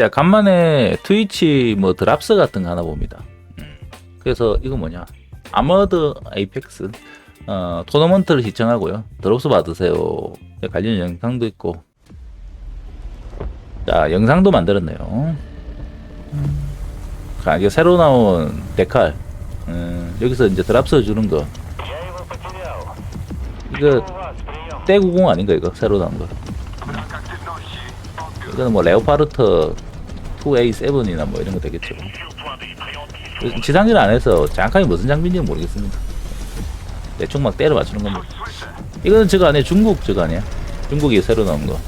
자, 간만에 트위치 뭐 드랍스 같은 거 하나 봅니다. 음. 그래서 이거 뭐냐? 아머드 에이펙스 어, 토너먼트를 시청하고요. 드롭스 받으세요. 네, 관련 영상도 있고. 자, 영상도 만들었네요. 자, 이게 새로 나온 데칼. 음, 여기서 이제 드랍스 주는 거. 이거 떼구공 아닌가 이거 새로 나온 거. 이거는 뭐 레오파르트 2A7이나 뭐 이런 거 되겠죠. 지상질 안 해서 정확하게 무슨 장비인지 모르겠습니다. 대충 막 때려 맞추는 겁니다. 이거는 저거 아니에요. 중국 저거 아니야? 중국이 새로 나온 거.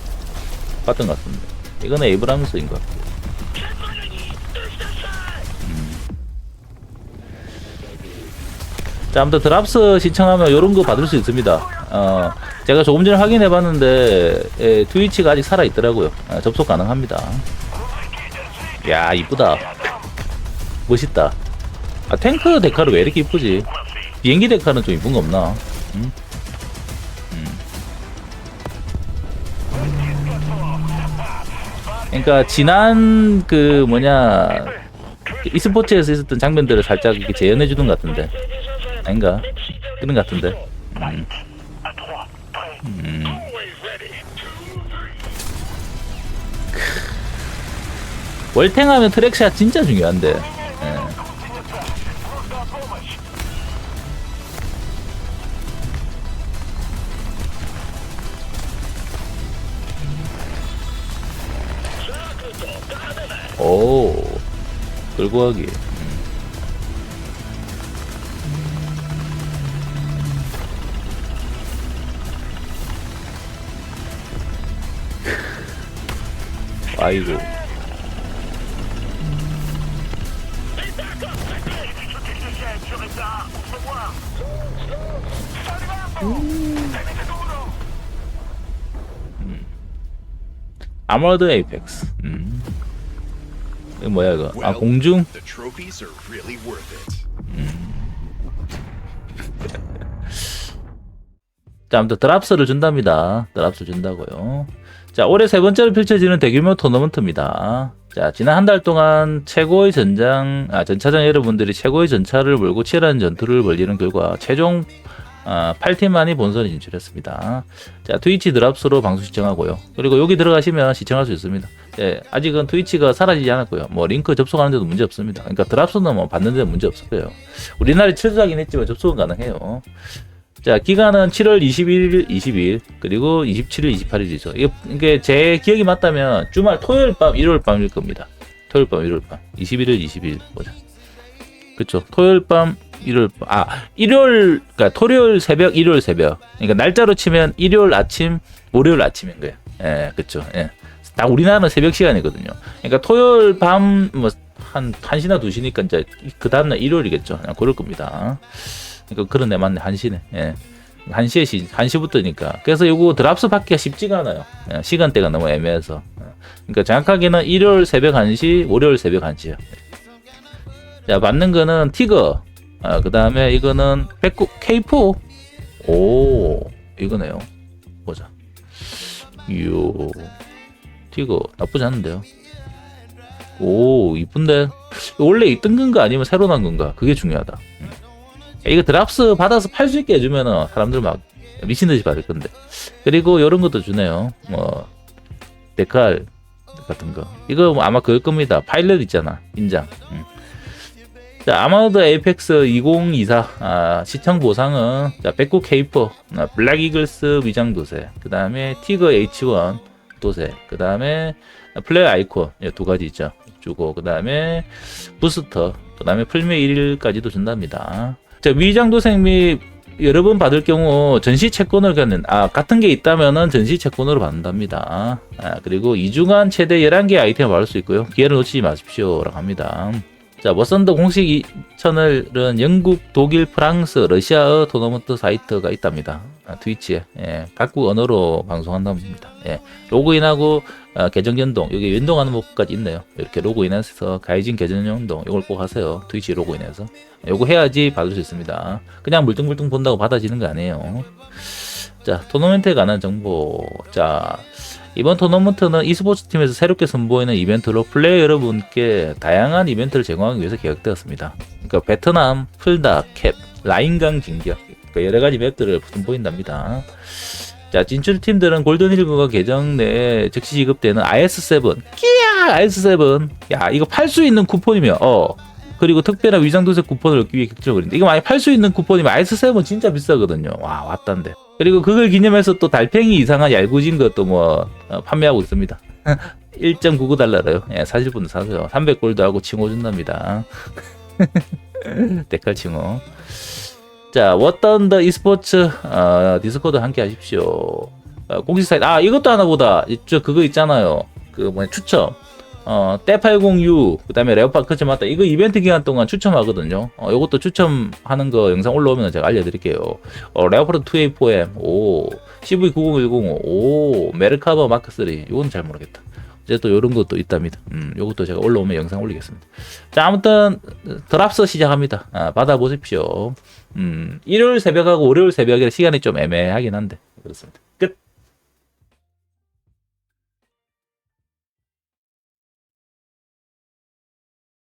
같은 것 같은데. 이거는 에이브람스인 것 같고. 음. 자, 아무튼 드랍스 신청하면 이런 거 받을 수 있습니다. 어, 제가 조금 전에 확인해 봤는데, 에, 트위치가 아직 살아있더라고요. 아, 접속 가능합니다. 야, 이쁘다. 멋있다. 아, 탱크 데카를 왜 이렇게 이쁘지? 비행기 데카는 좀 이쁜 거 없나? 응? 음. 그러니까 지난 그 뭐냐 e스포츠에서 있었던 장면들을 살짝 이렇게 재현해 주는 것 같은데 아닌가 그런 것 같은데 음. 음. 월탱하면 트랙샷 진짜 중요한데. 예. 오 끌고 가기. 아이고 아머드 에이펙스 음. 이거 뭐야 이거 아 공중 it. 자, 아무튼 드랍스를 준답니다. 드랍스 준다고요. 자, 올해 세 번째로 펼쳐지는 대규모 토너먼트입니다. 자, 지난 한 달 동안 최고의 전장, 아, 전차장 여러분들이 최고의 전차를 몰고 치열한 전투를 벌이는 결과 최종 아, 8팀만이 본선에 진출했습니다. 자, 트위치 드랍스로 방송 시청하고요. 그리고 여기 들어가시면 시청할 수 있습니다. 예, 아직은 트위치가 사라지지 않았고요. 뭐 링크 접속하는데도 문제 없습니다. 그러니까 드랍스는 뭐 받는 데는 문제 없어요. 우리나라에 철수하긴 했지만 접속은 가능해요. 자, 기간은 7월 21일, 22일, 그리고 27일, 28일이죠. 이게, 이게 제 기억이 맞다면 주말 토요일 밤, 일요일 밤일 겁니다. 토요일 밤, 일요일 밤. 21일, 22일. 보자. 그쵸. 토요일 밤, 일요일 밤. 아, 일요일, 그니까 토요일 새벽, 일요일 새벽. 그러니까 날짜로 치면 일요일 아침, 월요일 아침인 거예요. 예, 그쵸. 예. 다 우리나라는 새벽 시간이거든요. 그러니까 토요일 밤, 뭐, 한, 1시나 2시니까 이제 그 다음 날 일요일이겠죠. 그냥 그럴 겁니다. 그러니까 그런 데 맞네 한시네. 예. 한시에 시 한시부터니까. 그래서 요거 드랍스 받기가 쉽지가 않아요. 예, 시간대가 너무 애매해서. 예. 그러니까 정확하게는 일요일 새벽 1시, 월요일 새벽 1시요. 자, 받는 거는 티거. 아, 그 다음에 이거는 백구 K4. 오, 이거네요. 보자. 요. 티거 나쁘지 않은데요. 오, 이쁜데. 원래 있던 건가 아니면 새로 난 건가? 그게 중요하다. 음. 이거 드랍스 받아서 팔 수 있게 해주면은 사람들 막 미친 듯이 받을 건데. 그리고 이런 것도 주네요. 뭐 데칼 같은 거. 이거 뭐 아마 그럴 겁니다. 파일럿 있잖아. 인장. 음. 자, 아마드 에이펙스 2024 아, 시청 보상은 자, 백구 케이퍼, 아, 블랙 이글스 위장 도세, 그 다음에 티거 H1 도세, 그 다음에 플레이 아이콘 예, 두 가지 있죠. 주고 그 다음에 부스터, 그 다음에 풀메 1일까지도 준답니다. 자, 위장 도생 및 여러 번 받을 경우 전시 채권을 갖는 아 같은 게 있다면은 전시 채권으로 받는답니다. 아, 그리고 2주간 최대 11개 아이템을 받을 수 있고요. 기회를 놓치지 마십시오라고 합니다. 자, 워선더 공식 이 채널은 영국, 독일, 프랑스, 러시아어 토너먼트 사이트가 있답니다. 아, 트위치에 예, 각국 언어로 방송한답니다. 예, 로그인하고 어, 계정 연동 여기 연동하는 법까지 있네요. 이렇게 로그인해서 가이진 계정 연동 이걸 꼭 하세요. 트위치 로그인해서 요거 해야지 받을 수 있습니다. 그냥 물뚱물뚱 본다고 받아지는 거 아니에요. 자, 토너먼트에 관한 정보. 자, 이번 토너먼트는 e스포츠 팀에서 새롭게 선보이는 이벤트로 플레이어 여러분께 다양한 이벤트를 제공하기 위해서 계획되었습니다. 그러니까 베트남, 풀다, 캡, 라인강 진격 그러니까 여러 가지 맵들을 선보인답니다. 자, 진출 팀들은 골든힐그가 계정 내에 즉시 지급되는 IS7. 끼야! IS7. 야, 이거 팔 수 있는 쿠폰이며, 어. 그리고 특별한 위장 도색 쿠폰을 얻기 위해 벌인다. 이거 만약 팔 수 있는 쿠폰이면 IS7 진짜 비싸거든요. 와, 왔단데. 그리고 그걸 기념해서 또 달팽이 이상한 얄궂은 것도 뭐, 어, 판매하고 있습니다. 1.99달러로요. 예, 사실 분들 사세요. 300골드 하고 칭호 준답니다. 데칼 칭호. 자, 워던더 e스포츠 어, 디스코드 함께 하십시오. 어, 공식 사이트 아 이것도 하나 보다. 저 그거 있잖아요. 그 뭐냐 추첨. 어, 때80U 그다음에 레오파크츠 맞다. 이거 이벤트 기간 동안 추첨하거든요. 어, 이것도 추첨하는 거 영상 올라오면 제가 알려드릴게요. 어, 레오파드 2A4M 오 CV90105 오 메르카버 마크 3 이건 잘 모르겠다. 이제 또 이런 것도 있답니다. 음, 요것도 제가 올라오면 영상 올리겠습니다. 자, 아무튼 드랍서 시작합니다. 아, 받아보십시오. 음, 일요일 새벽하고 월요일 새벽에 시간이 좀 애매하긴 한데 그렇습니다.